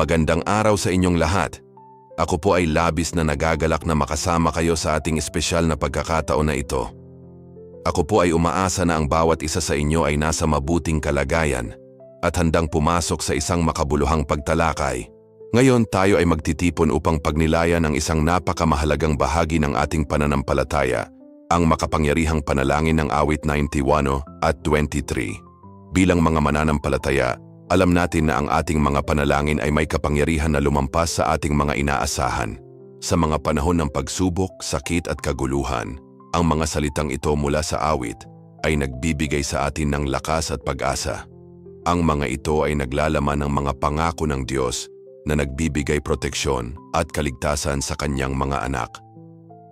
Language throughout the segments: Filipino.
Magandang araw sa inyong lahat. Ako po ay labis na nagagalak na makasama kayo sa ating espesyal na pagkakataon na ito. Ako po ay umaasa na ang bawat isa sa inyo ay nasa mabuting kalagayan at handang pumasok sa isang makabuluhang pagtalakay. Ngayon tayo ay magtitipon upang pagnilayan ang isang napakamahalagang bahagi ng ating pananampalataya, ang makapangyarihang panalangin ng awit 91 at 23. Bilang mga mananampalataya, alam natin na ang ating mga panalangin ay may kapangyarihan na lumampas sa ating mga inaasahan. Sa mga panahon ng pagsubok, sakit at kaguluhan, ang mga salitang ito mula sa awit ay nagbibigay sa atin ng lakas at pag-asa. Ang mga ito ay naglalaman ng mga pangako ng Diyos na nagbibigay proteksyon at kaligtasan sa kanyang mga anak.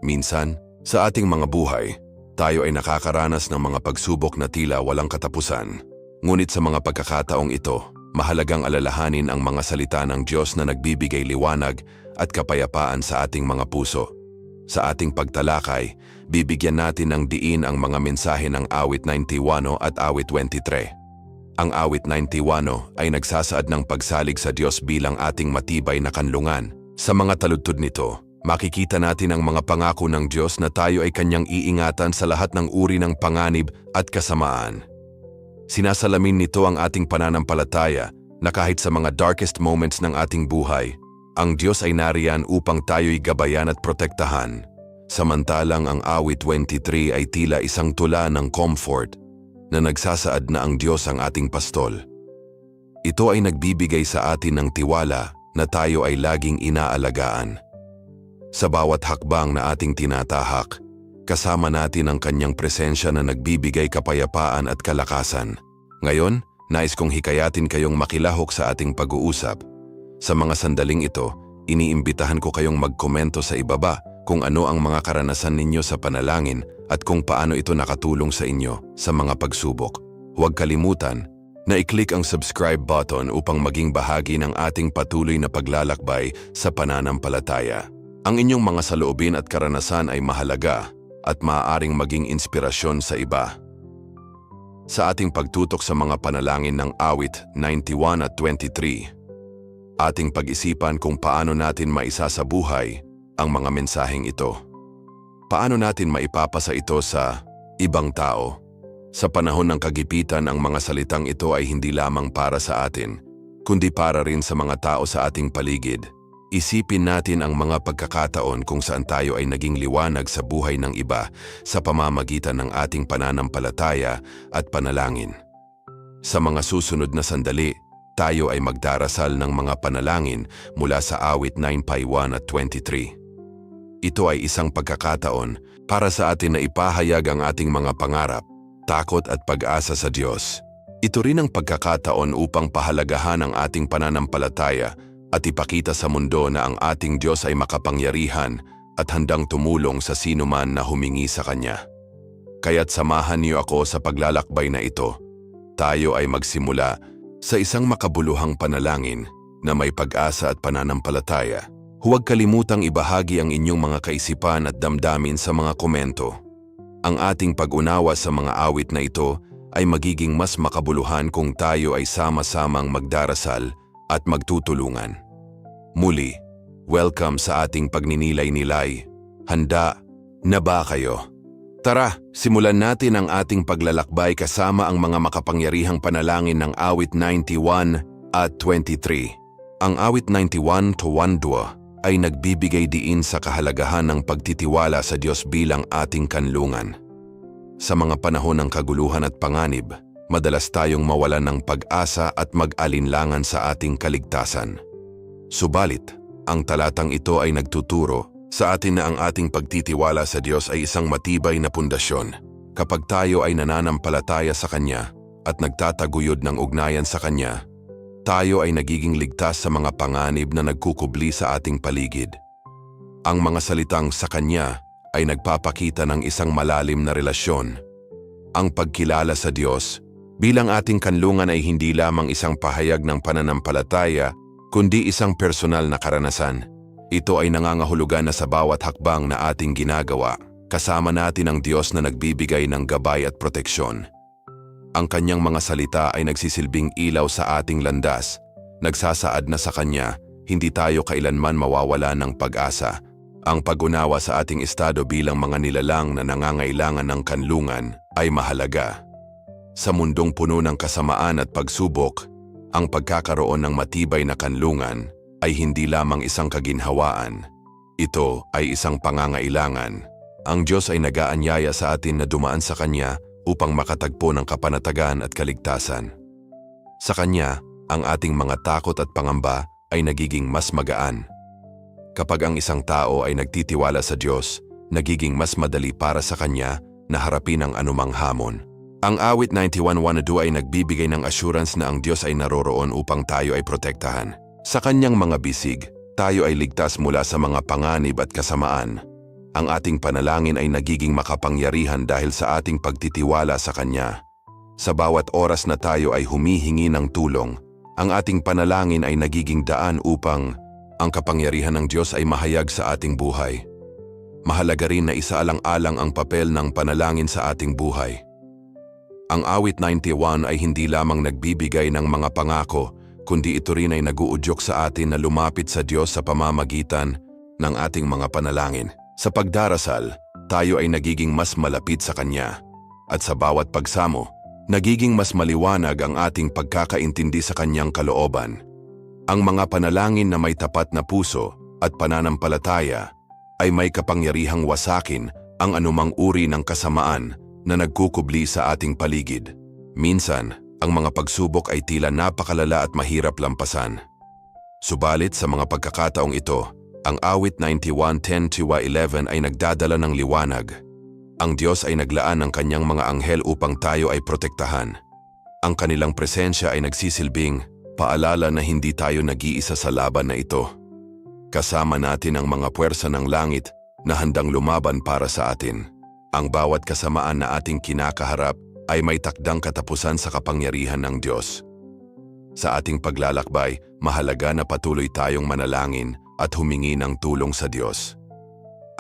Minsan, sa ating mga buhay, tayo ay nakakaranas ng mga pagsubok na tila walang katapusan. Ngunit sa mga pagkakataong ito, mahalagang alalahanin ang mga salita ng Diyos na nagbibigay liwanag at kapayapaan sa ating mga puso. Sa ating pagtalakay, bibigyan natin ng diin ang mga mensahe ng awit 91 at awit 23. Ang awit 91 ay nagsasaad ng pagsalig sa Diyos bilang ating matibay na kanlungan. Sa mga taludtod nito, makikita natin ang mga pangako ng Diyos na tayo ay kanyang iingatan sa lahat ng uri ng panganib at kasamaan. Sinasalamin nito ang ating pananampalataya na kahit sa mga darkest moments ng ating buhay, ang Diyos ay nariyan upang tayo'y gabayan at protektahan. Samantalang ang awit 23 ay tila isang tula ng comfort na nagsasaad na ang Diyos ang ating pastol. Ito ay nagbibigay sa atin ng tiwala na tayo ay laging inaalagaan. Sa bawat hakbang na ating tinatahak, kasama natin ang kanyang presensya na nagbibigay kapayapaan at kalakasan. Ngayon, nais kong hikayatin kayong makilahok sa ating pag-uusap. Sa mga sandaling ito, iniimbitahan ko kayong magkomento sa ibaba kung ano ang mga karanasan ninyo sa panalangin at kung paano ito nakatulong sa inyo sa mga pagsubok. Huwag kalimutan na i-click ang subscribe button upang maging bahagi ng ating patuloy na paglalakbay sa pananampalataya. Ang inyong mga saloobin at karanasan ay mahalaga at maaaring maging inspirasyon sa iba. Sa ating pagtutok sa mga panalangin ng awit 91 at 23, ating pag-isipan kung paano natin maisa sa buhay ang mga mensaheng ito. Paano natin maipapasa ito sa ibang tao? Sa panahon ng kagipitan ang mga salitang ito ay hindi lamang para sa atin, kundi para rin sa mga tao sa ating paligid. Isipin natin ang mga pagkakataon kung saan tayo ay naging liwanag sa buhay ng iba sa pamamagitan ng ating pananampalataya at panalangin. Sa mga susunod na sandali, tayo ay magdarasal ng mga panalangin mula sa awit 9.1 at 23. Ito ay isang pagkakataon para sa atin na ipahayag ang ating mga pangarap, takot at pag-asa sa Diyos. Ito rin ang pagkakataon upang pahalagahan ang ating pananampalataya at ipakita sa mundo na ang ating Diyos ay makapangyarihan at handang tumulong sa sino man na humingi sa Kanya. Kaya't samahan niyo ako sa paglalakbay na ito. Tayo ay magsimula sa isang makabuluhang panalangin na may pag-asa at pananampalataya. Huwag kalimutang ibahagi ang inyong mga kaisipan at damdamin sa mga komento. Ang ating pag-unawa sa mga awit na ito ay magiging mas makabuluhan kung tayo ay sama-samang magdarasal at magtutulungan. Muli, welcome sa ating pagninilay-nilay. Handa na ba kayo? Tara, simulan natin ang ating paglalakbay kasama ang mga makapangyarihang panalangin ng awit 91 at 23. Ang awit 91 to 12 ay nagbibigay diin sa kahalagahan ng pagtitiwala sa Diyos bilang ating kanlungan. Sa mga panahon ng kaguluhan at panganib, madalas tayong mawalan ng pag-asa at mag-alinlangan sa ating kaligtasan. Subalit, ang talatang ito ay nagtuturo sa atin na ang ating pagtitiwala sa Diyos ay isang matibay na pundasyon. Kapag tayo ay nananampalataya sa Kanya at nagtataguyod ng ugnayan sa Kanya, tayo ay nagiging ligtas sa mga panganib na nagkukubli sa ating paligid. Ang mga salitang sa Kanya ay nagpapakita ng isang malalim na relasyon. Ang pagkilala sa Diyos bilang ating kanlungan ay hindi lamang isang pahayag ng pananampalataya, kundi isang personal na karanasan. Ito ay nangangahulugan na sa bawat hakbang na ating ginagawa, kasama natin ang Diyos na nagbibigay ng gabay at proteksyon. Ang kanyang mga salita ay nagsisilbing ilaw sa ating landas, nagsasaad na sa Kanya, hindi tayo kailanman mawawala ng pag-asa. Ang pag-unawa sa ating estado bilang mga nilalang na nangangailangan ng kanlungan ay mahalaga. Sa mundong puno ng kasamaan at pagsubok, ang pagkakaroon ng matibay na kanlungan ay hindi lamang isang kaginhawaan. Ito ay isang pangangailangan. Ang Diyos ay nagaanyaya sa atin na dumaan sa Kanya upang makatagpo ng kapanatagan at kaligtasan. Sa Kanya, ang ating mga takot at pangamba ay nagiging mas magaan. Kapag ang isang tao ay nagtitiwala sa Diyos, nagiging mas madali para sa Kanya na harapin ang anumang hamon. Ang awit 91.1 ay nagbibigay ng assurance na ang Diyos ay naroroon upang tayo ay protektahan. Sa Kanyang mga bisig, tayo ay ligtas mula sa mga panganib at kasamaan. Ang ating panalangin ay nagiging makapangyarihan dahil sa ating pagtitiwala sa Kanya. Sa bawat oras na tayo ay humihingi ng tulong, ang ating panalangin ay nagiging daan upang ang kapangyarihan ng Diyos ay mahayag sa ating buhay. Mahalaga rin na isaalang-alang ang papel ng panalangin sa ating buhay. Ang awit 91 ay hindi lamang nagbibigay ng mga pangako, kundi ito rin ay naguudyok sa atin na lumapit sa Diyos sa pamamagitan ng ating mga panalangin. Sa pagdarasal, tayo ay nagiging mas malapit sa Kanya. At sa bawat pagsamo, nagiging mas maliwanag ang ating pagkakaintindi sa Kanyang kalooban. Ang mga panalangin na may tapat na puso at pananampalataya ay may kapangyarihang wasakin ang anumang uri ng kasamaan na nagkukubli sa ating paligid. Minsan, ang mga pagsubok ay tila napakalala at mahirap lampasan. Subalit sa mga pagkakataong ito, ang awit 91.10-11 ay nagdadala ng liwanag. Ang Diyos ay naglaan ng kanyang mga anghel upang tayo ay protektahan. Ang kanilang presensya ay nagsisilbing paalala na hindi tayo nag-iisa sa laban na ito. Kasama natin ang mga puwersa ng langit na handang lumaban para sa atin. Ang bawat kasamaan na ating kinakaharap ay may takdang katapusan sa kapangyarihan ng Diyos. Sa ating paglalakbay, mahalaga na patuloy tayong manalangin at humingi ng tulong sa Diyos.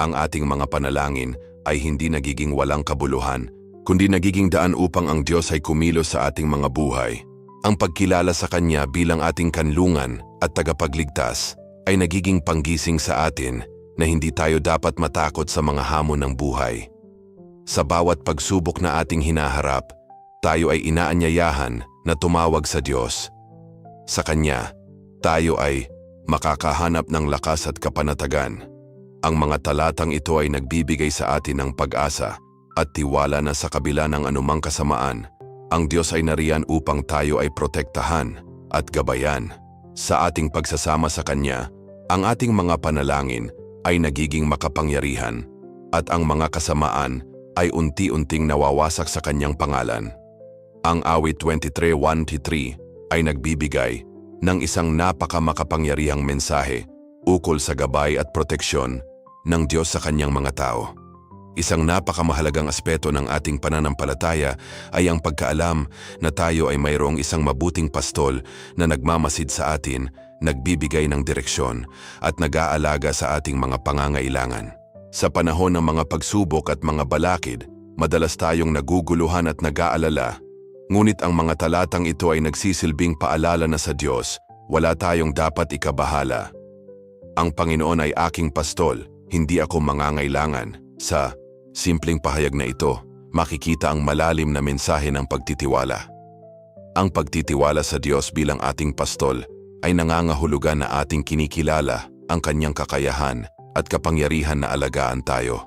Ang ating mga panalangin ay hindi nagiging walang kabuluhan, kundi nagiging daan upang ang Diyos ay kumilos sa ating mga buhay. Ang pagkilala sa Kanya bilang ating kanlungan at tagapagligtas ay nagiging panggising sa atin na hindi tayo dapat matakot sa mga hamon ng buhay. Sa bawat pagsubok na ating hinaharap, tayo ay inaanyayahan na tumawag sa Diyos. Sa Kanya, tayo ay makakahanap ng lakas at kapanatagan. Ang mga talatang ito ay nagbibigay sa atin ng pag-asa at tiwala na sa kabila ng anumang kasamaan, ang Diyos ay nariyan upang tayo ay protektahan at gabayan. Sa ating pagsasama sa Kanya, ang ating mga panalangin ay nagiging makapangyarihan at ang mga kasamaan ay unti-unting nawawasak sa kanyang pangalan. Ang awit 23.1-3 ay nagbibigay ng isang napakamakapangyarihang mensahe ukol sa gabay at proteksyon ng Diyos sa kanyang mga tao. Isang napakamahalagang aspeto ng ating pananampalataya ay ang pagkaalam na tayo ay mayroong isang mabuting pastol na nagmamasid sa atin, nagbibigay ng direksyon at nag-aalaga sa ating mga pangangailangan. Sa panahon ng mga pagsubok at mga balakid, madalas tayong naguguluhan at nag-aalala. Ngunit ang mga talatang ito ay nagsisilbing paalala na sa Diyos, wala tayong dapat ikabahala. Ang Panginoon ay aking pastol, hindi ako mangangailangan. Sa simpleng pahayag na ito, makikita ang malalim na mensahe ng pagtitiwala. Ang pagtitiwala sa Diyos bilang ating pastol ay nangangahulugan na ating kinikilala ang kanyang kakayahan at kapangyarihan na alagaan tayo.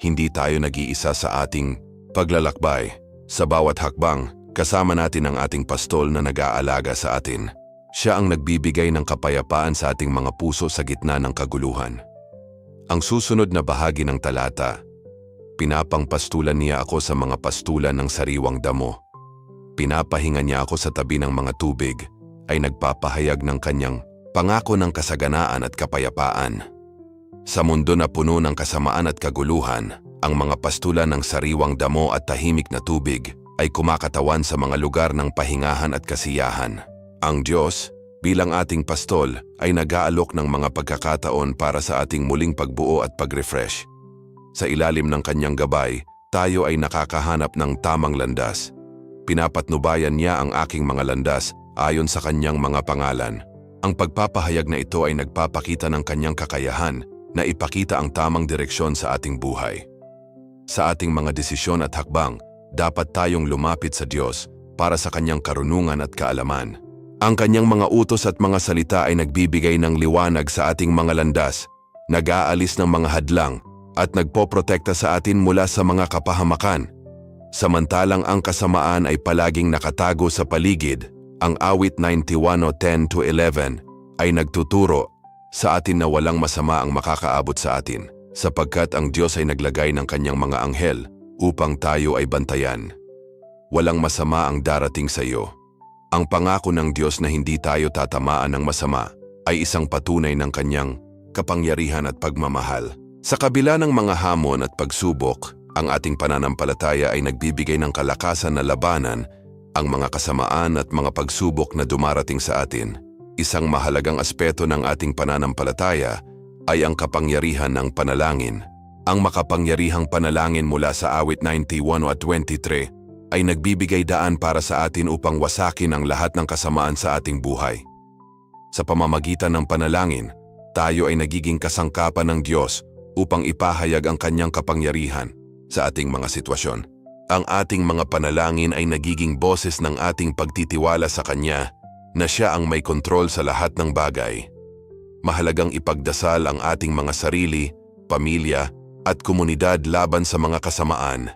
Hindi tayo nag-iisa sa ating paglalakbay. Sa bawat hakbang, kasama natin ang ating pastol na nag-aalaga sa atin. Siya ang nagbibigay ng kapayapaan sa ating mga puso sa gitna ng kaguluhan. Ang susunod na bahagi ng talata, pinapangpastulan niya ako sa mga pastulan ng sariwang damo. Pinapahinga niya ako sa tabi ng mga tubig, ay nagpapahayag ng kanyang pangako ng kasaganaan at kapayapaan. Sa mundo na puno ng kasamaan at kaguluhan, ang mga pastulan ng sariwang damo at tahimik na tubig ay kumakatawan sa mga lugar ng pahingahan at kasiyahan. Ang Diyos, bilang ating pastol, ay nag-aalok ng mga pagkakataon para sa ating muling pagbuo at pag-refresh. Sa ilalim ng kanyang gabay, tayo ay nakakahanap ng tamang landas. Pinapatnubayan niya ang aking mga landas ayon sa kanyang mga pangalan. Ang pagpapahayag na ito ay nagpapakita ng kanyang kakayahan na ipakita ang tamang direksyon sa ating buhay. Sa ating mga desisyon at hakbang, dapat tayong lumapit sa Diyos para sa kanyang karunungan at kaalaman. Ang kanyang mga utos at mga salita ay nagbibigay ng liwanag sa ating mga landas, nag-aalis ng mga hadlang, at nagpoprotekta sa atin mula sa mga kapahamakan. Samantalang ang kasamaan ay palaging nakatago sa paligid, ang awit 91 o 10 to 11 ay nagtuturo sa atin na walang masama ang makakaabot sa atin sapagkat ang Diyos ay naglagay ng kanyang mga anghel upang tayo ay bantayan. Walang masama ang darating sa iyo. Ang pangako ng Diyos na hindi tayo tatamaan ng masama ay isang patunay ng kanyang kapangyarihan at pagmamahal. Sa kabila ng mga hamon at pagsubok, ang ating pananampalataya ay nagbibigay ng kalakasan na labanan ang mga kasamaan at mga pagsubok na dumarating sa atin. Isang mahalagang aspeto ng ating pananampalataya ay ang kapangyarihan ng panalangin. Ang makapangyarihang panalangin mula sa awit 91 at 23 ay nagbibigay daan para sa atin upang wasakin ang lahat ng kasamaan sa ating buhay. Sa pamamagitan ng panalangin, tayo ay nagiging kasangkapan ng Diyos upang ipahayag ang kanyang kapangyarihan sa ating mga sitwasyon. Ang ating mga panalangin ay nagiging boses ng ating pagtitiwala sa Kanya na siya ang may kontrol sa lahat ng bagay. Mahalagang ipagdasal ang ating mga sarili, pamilya, at komunidad laban sa mga kasamaan.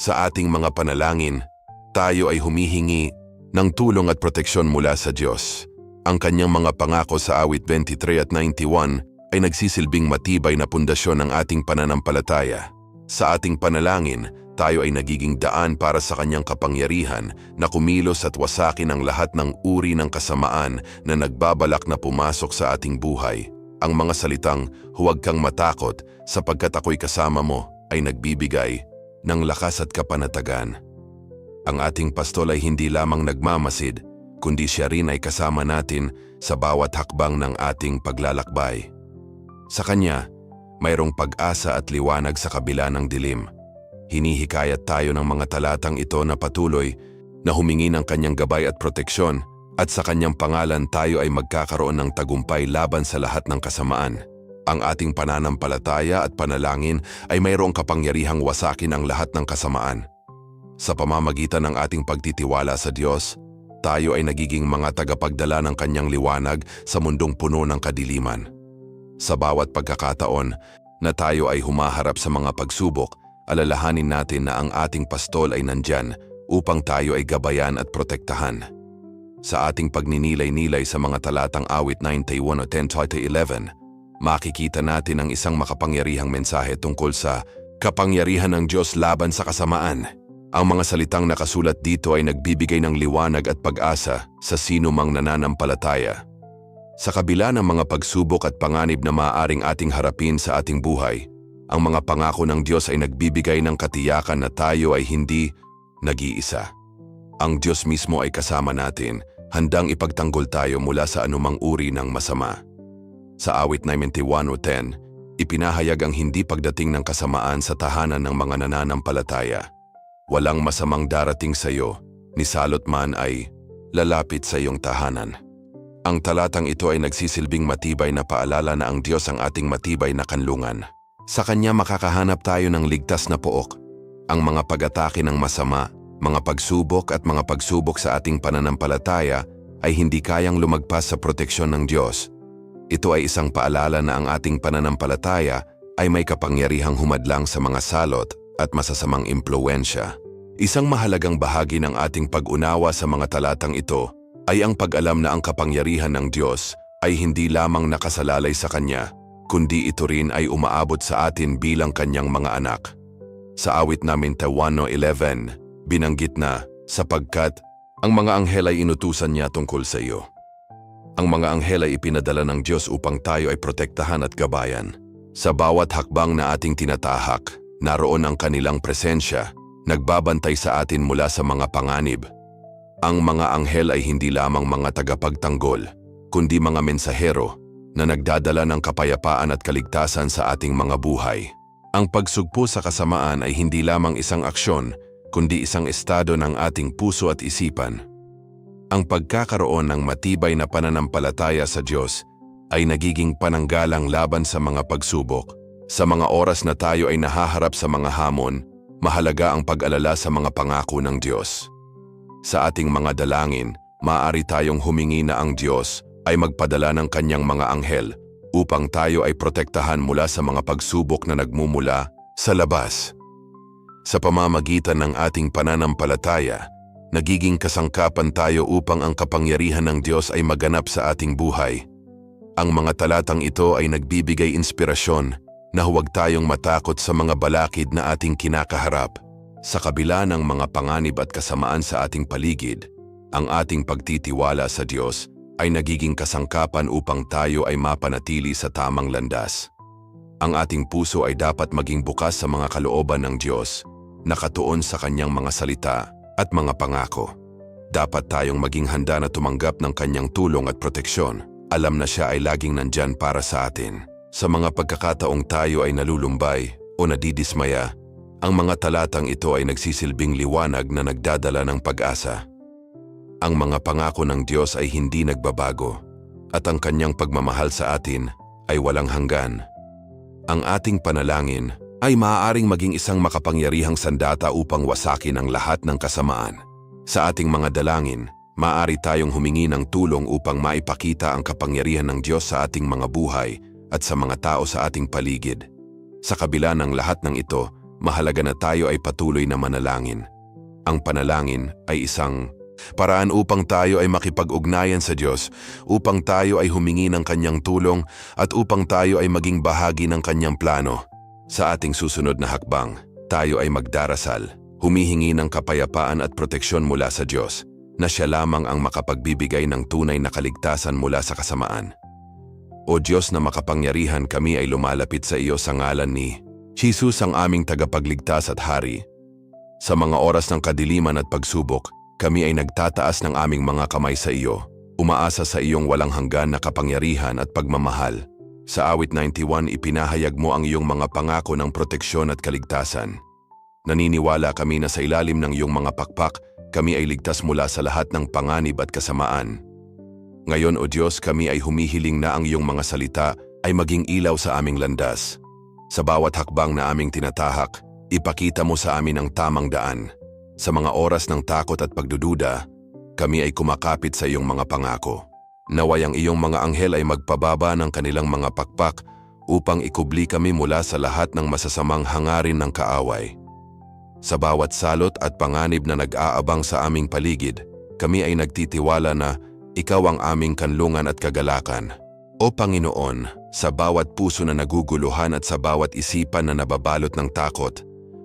Sa ating mga panalangin, tayo ay humihingi ng tulong at proteksyon mula sa Diyos. Ang kanyang mga pangako sa awit 23 at 91 ay nagsisilbing matibay na pundasyon ng ating pananampalataya. Sa ating panalangin, tayo ay nagiging daan para sa kanyang kapangyarihan na kumilos at wasakin ang lahat ng uri ng kasamaan na nagbabalak na pumasok sa ating buhay. Ang mga salitang, huwag kang matakot sapagkat ako'y kasama mo ay nagbibigay ng lakas at kapanatagan. Ang ating pastol ay hindi lamang nagmamasid, kundi siya rin ay kasama natin sa bawat hakbang ng ating paglalakbay. Sa kanya, mayroong pag-asa at liwanag sa kabila ng dilim. Hinihikayat tayo ng mga talatang ito na patuloy na humingi ng kanyang gabay at proteksyon at sa kanyang pangalan tayo ay magkakaroon ng tagumpay laban sa lahat ng kasamaan. Ang ating pananampalataya at panalangin ay mayroong kapangyarihang wasakin ang lahat ng kasamaan. Sa pamamagitan ng ating pagtitiwala sa Diyos, tayo ay nagiging mga tagapagdala ng kanyang liwanag sa mundong puno ng kadiliman. Sa bawat pagkakataon na tayo ay humaharap sa mga pagsubok, alalahanin natin na ang ating pastol ay nandyan upang tayo ay gabayan at protektahan. Sa ating pagninilay-nilay sa mga talatang awit 91 o 10-11, makikita natin ang isang makapangyarihang mensahe tungkol sa kapangyarihan ng Diyos laban sa kasamaan. Ang mga salitang nakasulat dito ay nagbibigay ng liwanag at pag-asa sa sino mang nananampalataya. Sa kabila ng mga pagsubok at panganib na maaaring ating harapin sa ating buhay, ang mga pangako ng Diyos ay nagbibigay ng katiyakan na tayo ay hindi nag-iisa. Ang Diyos mismo ay kasama natin, handang ipagtanggol tayo mula sa anumang uri ng masama. Sa awit 91 o 10, ipinahayag ang hindi pagdating ng kasamaan sa tahanan ng mga nananampalataya. Walang masamang darating sa iyo, ni salot man ay lalapit sa iyong tahanan. Ang talatang ito ay nagsisilbing matibay na paalala na ang Diyos ang ating matibay na kanlungan. Sa Kanya makakahanap tayo ng ligtas na pook. Ang mga pag-atake ng masama, mga pagsubok at mga pagsubok sa ating pananampalataya ay hindi kayang lumagpas sa proteksyon ng Diyos. Ito ay isang paalala na ang ating pananampalataya ay may kapangyarihang humadlang sa mga salot at masasamang impluensya. Isang mahalagang bahagi ng ating pag-unawa sa mga talatang ito ay ang pag-alam na ang kapangyarihan ng Diyos ay hindi lamang nakasalalay sa Kanya, kundi ito rin ay umaabot sa atin bilang Kanyang mga anak. Sa awit namin Tawano 11, binanggit na, sapagkat ang mga anghel ay inutusan niya tungkol sa iyo. Ang mga anghel ay ipinadala ng Diyos upang tayo ay protektahan at gabayan. Sa bawat hakbang na ating tinatahak, naroon ang kanilang presensya, nagbabantay sa atin mula sa mga panganib, ang mga anghel ay hindi lamang mga tagapagtanggol, kundi mga mensahero na nagdadala ng kapayapaan at kaligtasan sa ating mga buhay. Ang pagsugpo sa kasamaan ay hindi lamang isang aksyon, kundi isang estado ng ating puso at isipan. Ang pagkakaroon ng matibay na pananampalataya sa Diyos ay nagiging pananggalang laban sa mga pagsubok. Sa mga oras na tayo ay nahaharap sa mga hamon, mahalaga ang pag-alala sa mga pangako ng Diyos. Sa ating mga dalangin, maaari tayong humingi na ang Diyos ay magpadala ng kanyang mga anghel upang tayo ay protektahan mula sa mga pagsubok na nagmumula sa labas. Sa pamamagitan ng ating pananampalataya, nagiging kasangkapan tayo upang ang kapangyarihan ng Diyos ay maganap sa ating buhay. Ang mga talatang ito ay nagbibigay inspirasyon na huwag tayong matakot sa mga balakid na ating kinakaharap. Sa kabila ng mga panganib at kasamaan sa ating paligid, ang ating pagtitiwala sa Diyos ay nagiging kasangkapan upang tayo ay mapanatili sa tamang landas. Ang ating puso ay dapat maging bukas sa mga kalooban ng Diyos, nakatuon sa kanyang mga salita at mga pangako. Dapat tayong maging handa na tumanggap ng kanyang tulong at proteksyon. Alam na siya ay laging nandyan para sa atin. Sa mga pagkakataong tayo ay nalulumbay o nadidismaya, ang mga talatang ito ay nagsisilbing liwanag na nagdadala ng pag-asa. Ang mga pangako ng Diyos ay hindi nagbabago at ang kanyang pagmamahal sa atin ay walang hanggan. Ang ating panalangin ay maaaring maging isang makapangyarihang sandata upang wasakin ang lahat ng kasamaan. Sa ating mga dalangin, maaari tayong humingi ng tulong upang maipakita ang kapangyarihan ng Diyos sa ating mga buhay at sa mga tao sa ating paligid. Sa kabila ng lahat ng ito, mahalaga na tayo ay patuloy na manalangin. Ang panalangin ay isang paraan upang tayo ay makipag-ugnayan sa Diyos, upang tayo ay humingi ng Kanyang tulong at upang tayo ay maging bahagi ng Kanyang plano. Sa ating susunod na hakbang, tayo ay magdarasal, humihingi ng kapayapaan at proteksyon mula sa Diyos, na siya lamang ang makapagbibigay ng tunay na kaligtasan mula sa kasamaan. O Diyos na makapangyarihan kami ay lumalapit sa iyo sa ngalan ni Jesus ang aming tagapagligtas at hari. Sa mga oras ng kadiliman at pagsubok, kami ay nagtataas ng aming mga kamay sa iyo, umaasa sa iyong walang hanggan na kapangyarihan at pagmamahal. Sa awit 91 ipinahayag mo ang iyong mga pangako ng proteksyon at kaligtasan. Naniniwala kami na sa ilalim ng iyong mga pakpak, kami ay ligtas mula sa lahat ng panganib at kasamaan. Ngayon o Diyos kami ay humihiling na ang iyong mga salita ay maging ilaw sa aming landas. Sa bawat hakbang na aming tinatahak, ipakita mo sa amin ang tamang daan. Sa mga oras ng takot at pagdududa, kami ay kumakapit sa iyong mga pangako. Naway ang iyong mga anghel ay magpababa ng kanilang mga pakpak upang ikubli kami mula sa lahat ng masasamang hangarin ng kaaway. Sa bawat salot at panganib na nag-aabang sa aming paligid, kami ay nagtitiwala na ikaw ang aming kanlungan at kagalakan. O Panginoon, sa bawat puso na naguguluhan at sa bawat isipan na nababalot ng takot,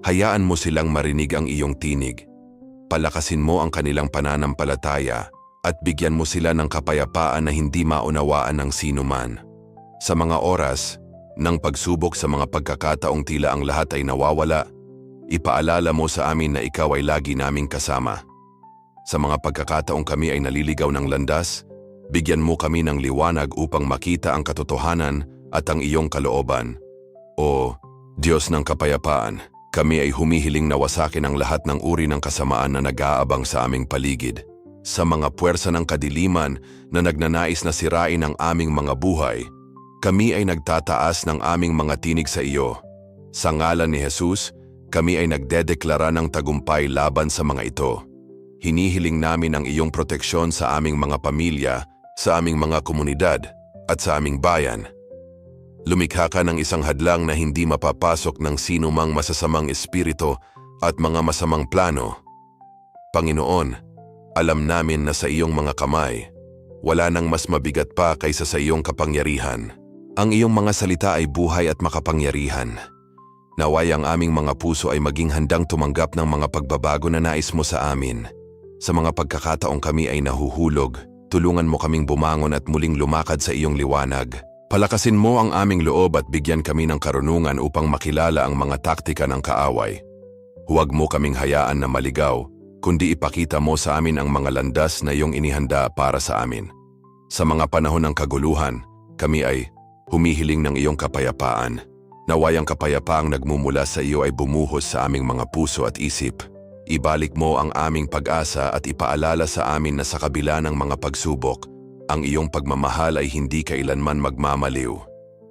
hayaan mo silang marinig ang iyong tinig. Palakasin mo ang kanilang pananampalataya at bigyan mo sila ng kapayapaan na hindi maunawaan ng sino man. Sa mga oras, ng pagsubok sa mga pagkakataong tila ang lahat ay nawawala, ipaalala mo sa amin na ikaw ay lagi naming kasama. Sa mga pagkakataong kami ay naliligaw ng landas, Bigyan mo kami ng liwanag upang makita ang katotohanan at ang iyong kalooban. O Diyos ng kapayapaan, kami ay humihiling na wasakin ang lahat ng uri ng kasamaan na nag-aabang sa aming paligid. Sa mga puwersa ng kadiliman na nagnanais na sirain ang aming mga buhay, kami ay nagtataas ng aming mga tinig sa iyo. Sa ngalan ni Jesus, kami ay nagdedeklara ng tagumpay laban sa mga ito. Hinihiling namin ang iyong proteksyon sa aming mga pamilya sa aming mga komunidad at sa aming bayan. Lumikha ka ng isang hadlang na hindi mapapasok ng sino mang masasamang espiritu at mga masamang plano. Panginoon, alam namin na sa iyong mga kamay, wala nang mas mabigat pa kaysa sa iyong kapangyarihan. Ang iyong mga salita ay buhay at makapangyarihan. Naway ang aming mga puso ay maging handang tumanggap ng mga pagbabago na nais mo sa amin. Sa mga pagkakataong kami ay nahuhulog, tulungan mo kaming bumangon at muling lumakad sa iyong liwanag. Palakasin mo ang aming loob at bigyan kami ng karunungan upang makilala ang mga taktika ng kaaway. Huwag mo kaming hayaan na maligaw, kundi ipakita mo sa amin ang mga landas na iyong inihanda para sa amin. Sa mga panahon ng kaguluhan, kami ay humihiling ng iyong kapayapaan. Naway ang kapayapaang nagmumula sa iyo ay bumuhos sa aming mga puso at isip. ibalik mo ang aming pag-asa at ipaalala sa amin na sa kabila ng mga pagsubok, ang iyong pagmamahal ay hindi kailanman magmamaliw.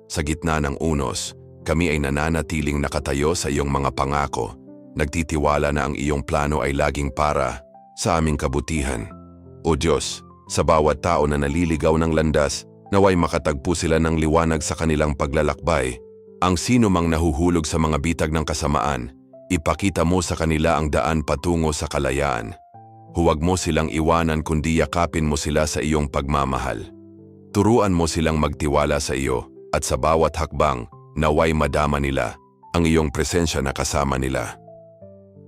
Sa gitna ng unos, kami ay nananatiling nakatayo sa iyong mga pangako, nagtitiwala na ang iyong plano ay laging para sa aming kabutihan. O Diyos, sa bawat tao na naliligaw ng landas, naway makatagpo sila ng liwanag sa kanilang paglalakbay. Ang sino mang nahuhulog sa mga bitag ng kasamaan, ipakita mo sa kanila ang daan patungo sa kalayaan. Huwag mo silang iwanan kundi yakapin mo sila sa iyong pagmamahal. Turuan mo silang magtiwala sa iyo at sa bawat hakbang, naway madama nila ang iyong presensya na kasama nila.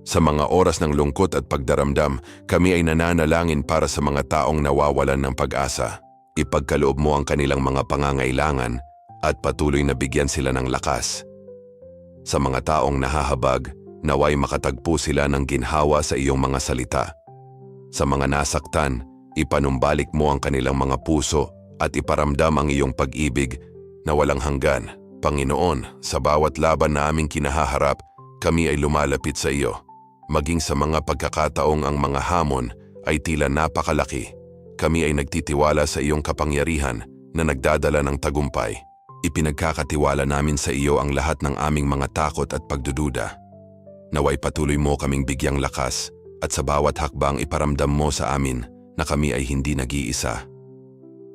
Sa mga oras ng lungkot at pagdaramdam, kami ay nananalangin para sa mga taong nawawalan ng pag-asa. Ipagkaloob mo ang kanilang mga pangangailangan at patuloy na bigyan sila ng lakas. Sa mga taong nahahabag, naway makatagpo sila ng ginhawa sa iyong mga salita. Sa mga nasaktan, ipanumbalik mo ang kanilang mga puso at iparamdam ang iyong pag-ibig na walang hanggan. Panginoon, sa bawat laban na aming kinahaharap, kami ay lumalapit sa iyo. Maging sa mga pagkakataong ang mga hamon ay tila napakalaki, kami ay nagtitiwala sa iyong kapangyarihan na nagdadala ng tagumpay. Ipinagkakatiwala namin sa iyo ang lahat ng aming mga takot at pagdududa. Naway patuloy mo kaming bigyang lakas at sa bawat hakbang iparamdam mo sa amin na kami ay hindi nag-iisa.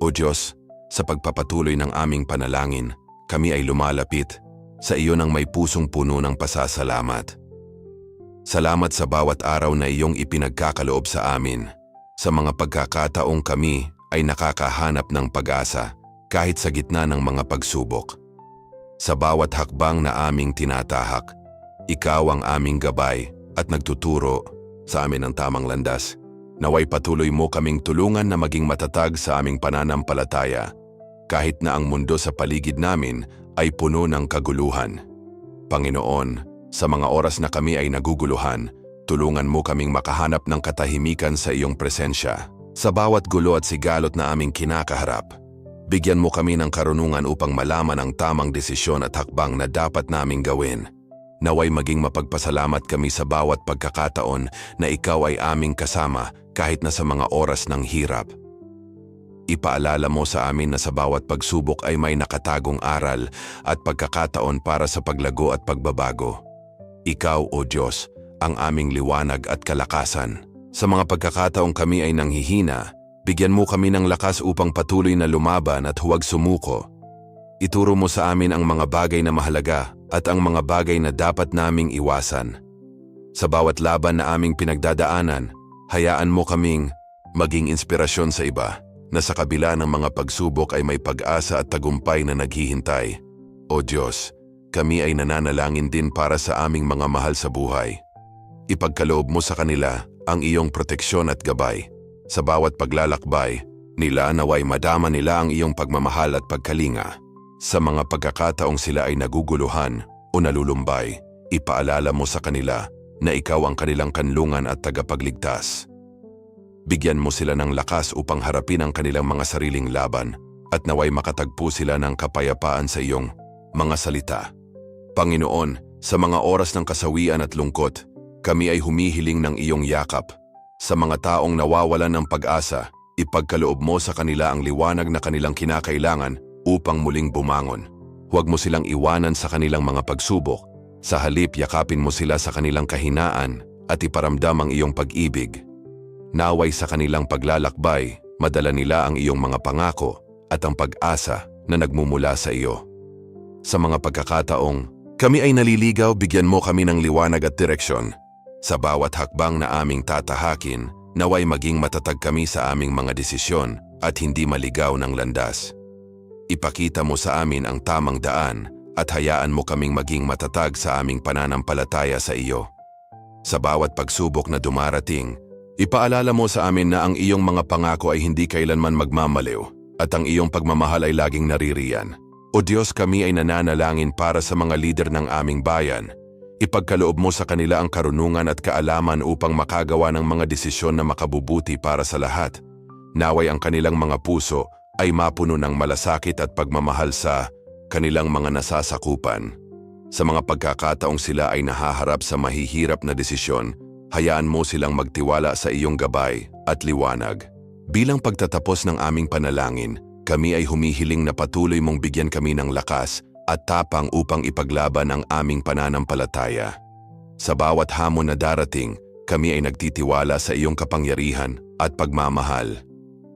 O Diyos, sa pagpapatuloy ng aming panalangin, kami ay lumalapit sa iyo ng may pusong puno ng pasasalamat. Salamat sa bawat araw na iyong ipinagkakaloob sa amin. Sa mga pagkakataong kami ay nakakahanap ng pag-asa kahit sa gitna ng mga pagsubok. Sa bawat hakbang na aming tinatahak, ikaw ang aming gabay at nagtuturo sa amin ng tamang landas. Naway patuloy mo kaming tulungan na maging matatag sa aming pananampalataya kahit na ang mundo sa paligid namin ay puno ng kaguluhan. Panginoon, sa mga oras na kami ay naguguluhan, tulungan mo kaming makahanap ng katahimikan sa iyong presensya. Sa bawat gulo at sigalot na aming kinakaharap, bigyan mo kami ng karunungan upang malaman ang tamang desisyon at hakbang na dapat naming gawin. Naway maging mapagpasalamat kami sa bawat pagkakataon na ikaw ay aming kasama kahit na sa mga oras ng hirap. Ipaalala mo sa amin na sa bawat pagsubok ay may nakatagong aral at pagkakataon para sa paglago at pagbabago. Ikaw, O Diyos, ang aming liwanag at kalakasan. Sa mga pagkakataong kami ay nanghihina, bigyan mo kami ng lakas upang patuloy na lumaban at huwag sumuko. Ituro mo sa amin ang mga bagay na mahalaga at ang mga bagay na dapat naming iwasan. Sa bawat laban na aming pinagdadaanan, hayaan mo kaming maging inspirasyon sa iba na sa kabila ng mga pagsubok ay may pag-asa at tagumpay na naghihintay. O Diyos, kami ay nananalangin din para sa aming mga mahal sa buhay. Ipagkaloob mo sa kanila ang iyong proteksyon at gabay. Sa bawat paglalakbay, nila naway madama nila ang iyong pagmamahal at pagkalinga. Sa mga pagkakataong sila ay naguguluhan o nalulumbay, ipaalala mo sa kanila na ikaw ang kanilang kanlungan at tagapagligtas. Bigyan mo sila ng lakas upang harapin ang kanilang mga sariling laban at naway makatagpo sila ng kapayapaan sa iyong mga salita. Panginoon, sa mga oras ng kasawian at lungkot, kami ay humihiling ng iyong yakap. Sa mga taong nawawalan ng pag-asa, ipagkaloob mo sa kanila ang liwanag na kanilang kinakailangan upang muling bumangon. Huwag mo silang iwanan sa kanilang mga pagsubok. Sa halip, yakapin mo sila sa kanilang kahinaan at iparamdam ang iyong pag-ibig. Naway sa kanilang paglalakbay, madala nila ang iyong mga pangako at ang pag-asa na nagmumula sa iyo. Sa mga pagkakataong kami ay naliligaw, bigyan mo kami ng liwanag at direksyon. Sa bawat hakbang na aming tatahakin, naway maging matatag kami sa aming mga desisyon at hindi maligaw ng landas. Ipakita mo sa amin ang tamang daan at hayaan mo kaming maging matatag sa aming pananampalataya sa iyo. Sa bawat pagsubok na dumarating, ipaalala mo sa amin na ang iyong mga pangako ay hindi kailanman magmamaliw at ang iyong pagmamahal ay laging naririyan. O Diyos kami ay nananalangin para sa mga lider ng aming bayan. Ipagkaloob mo sa kanila ang karunungan at kaalaman upang makagawa ng mga desisyon na makabubuti para sa lahat. Naway ang kanilang mga puso ay mapuno ng malasakit at pagmamahal sa kanilang mga nasasakupan. Sa mga pagkakataong sila ay nahaharap sa mahihirap na desisyon, Hayaan mo silang magtiwala sa iyong gabay at liwanag. Bilang pagtatapos ng aming panalangin, kami ay humihiling na patuloy mong bigyan kami ng lakas at tapang upang ipaglaban ang aming pananampalataya. Sa bawat hamon na darating, kami ay nagtitiwala sa iyong kapangyarihan at pagmamahal.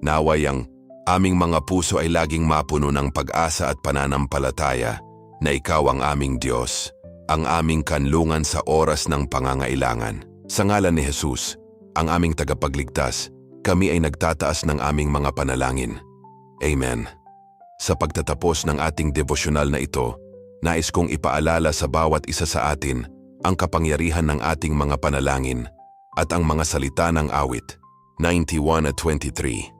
Naway ang aming mga puso ay laging mapuno ng pag-asa at pananampalataya na ikaw ang aming Diyos, ang aming kanlungan sa oras ng pangangailangan. Sa ngalan ni Jesus, ang aming tagapagligtas, kami ay nagtataas ng aming mga panalangin. Amen. Sa pagtatapos ng ating devosyonal na ito, nais kong ipaalala sa bawat isa sa atin ang kapangyarihan ng ating mga panalangin at ang mga salita ng awit 91 at 23.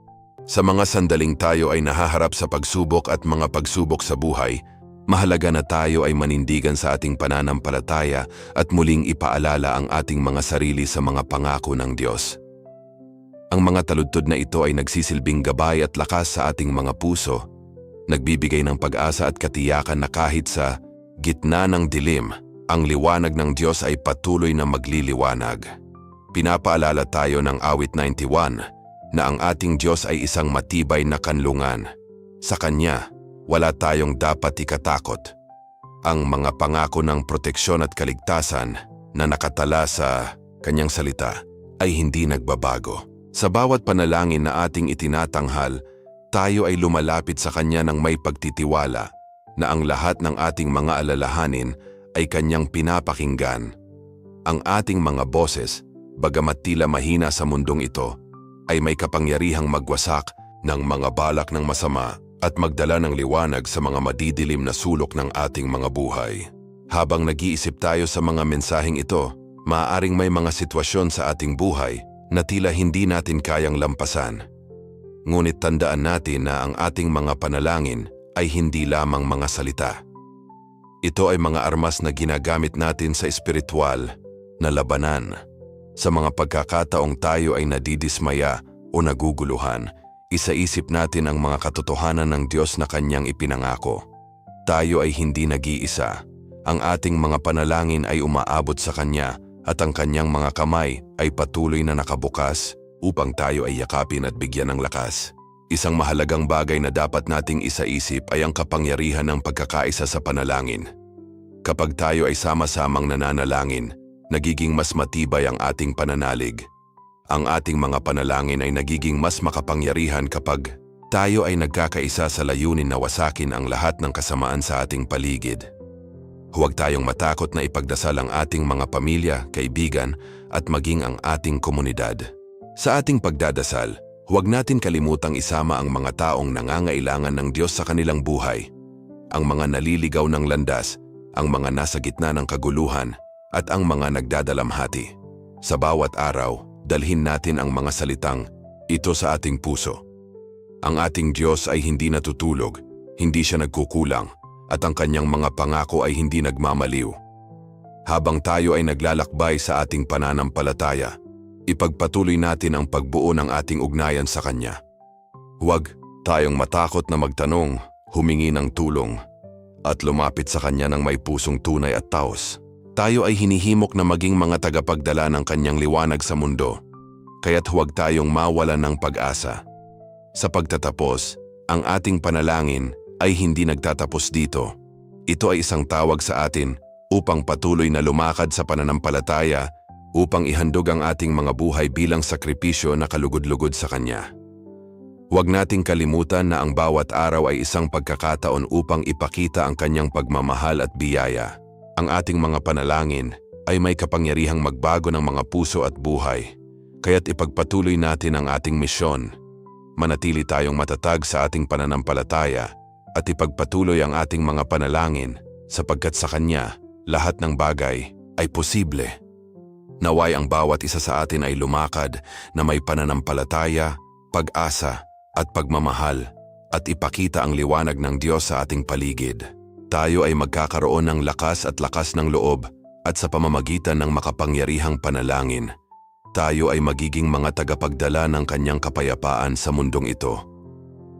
Sa mga sandaling tayo ay nahaharap sa pagsubok at mga pagsubok sa buhay, mahalaga na tayo ay manindigan sa ating pananampalataya at muling ipaalala ang ating mga sarili sa mga pangako ng Diyos. Ang mga taludtod na ito ay nagsisilbing gabay at lakas sa ating mga puso, nagbibigay ng pag-asa at katiyakan na kahit sa gitna ng dilim, ang liwanag ng Diyos ay patuloy na magliliwanag. Pinapaalala tayo ng awit 91 na ang ating Diyos ay isang matibay na kanlungan. Sa Kanya, wala tayong dapat ikatakot. Ang mga pangako ng proteksyon at kaligtasan na nakatala sa Kanyang salita ay hindi nagbabago. Sa bawat panalangin na ating itinatanghal, tayo ay lumalapit sa Kanya ng may pagtitiwala na ang lahat ng ating mga alalahanin ay Kanyang pinapakinggan. Ang ating mga boses, bagamat tila mahina sa mundong ito, ay may kapangyarihang magwasak ng mga balak ng masama at magdala ng liwanag sa mga madidilim na sulok ng ating mga buhay. Habang nag-iisip tayo sa mga mensaheng ito, maaaring may mga sitwasyon sa ating buhay na tila hindi natin kayang lampasan. Ngunit tandaan natin na ang ating mga panalangin ay hindi lamang mga salita. Ito ay mga armas na ginagamit natin sa espiritual na labanan. Sa mga pagkakataong tayo ay nadidismaya o naguguluhan, isaisip natin ang mga katotohanan ng Diyos na Kanyang ipinangako. Tayo ay hindi nag-iisa. Ang ating mga panalangin ay umaabot sa Kanya at ang Kanyang mga kamay ay patuloy na nakabukas upang tayo ay yakapin at bigyan ng lakas. Isang mahalagang bagay na dapat nating isaisip ay ang kapangyarihan ng pagkakaisa sa panalangin. Kapag tayo ay sama-samang nananalangin, nagiging mas matibay ang ating pananalig. Ang ating mga panalangin ay nagiging mas makapangyarihan kapag tayo ay nagkakaisa sa layunin na wasakin ang lahat ng kasamaan sa ating paligid. Huwag tayong matakot na ipagdasal ang ating mga pamilya, kaibigan at maging ang ating komunidad. Sa ating pagdadasal, huwag natin kalimutang isama ang mga taong nangangailangan ng Diyos sa kanilang buhay. Ang mga naliligaw ng landas, ang mga nasa gitna ng kaguluhan, at ang mga nagdadalamhati. Sa bawat araw, dalhin natin ang mga salitang, ito sa ating puso. Ang ating Diyos ay hindi natutulog, hindi siya nagkukulang, at ang kanyang mga pangako ay hindi nagmamaliw. Habang tayo ay naglalakbay sa ating pananampalataya, ipagpatuloy natin ang pagbuo ng ating ugnayan sa Kanya. Huwag tayong matakot na magtanong, humingi ng tulong, at lumapit sa Kanya ng may pusong tunay at taos. Tayo ay hinihimok na maging mga tagapagdala ng Kanyang liwanag sa mundo, kaya't huwag tayong mawala ng pag-asa. Sa pagtatapos, ang ating panalangin ay hindi nagtatapos dito. Ito ay isang tawag sa atin upang patuloy na lumakad sa pananampalataya upang ihandog ang ating mga buhay bilang sakripisyo na kalugod-lugod sa Kanya. Huwag nating kalimutan na ang bawat araw ay isang pagkakataon upang ipakita ang Kanyang pagmamahal at biyaya. Ang ating mga panalangin ay may kapangyarihang magbago ng mga puso at buhay, kaya't ipagpatuloy natin ang ating misyon. Manatili tayong matatag sa ating pananampalataya at ipagpatuloy ang ating mga panalangin sapagkat sa Kanya lahat ng bagay ay posible. Naway ang bawat isa sa atin ay lumakad na may pananampalataya, pag-asa at pagmamahal at ipakita ang liwanag ng Diyos sa ating paligid. Tayo ay magkakaroon ng lakas at lakas ng loob at sa pamamagitan ng makapangyarihang panalangin, tayo ay magiging mga tagapagdala ng kanyang kapayapaan sa mundong ito.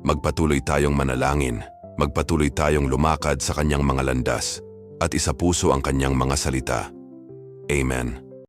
Magpatuloy tayong manalangin, magpatuloy tayong lumakad sa kanyang mga landas, at isapuso ang kanyang mga salita. Amen.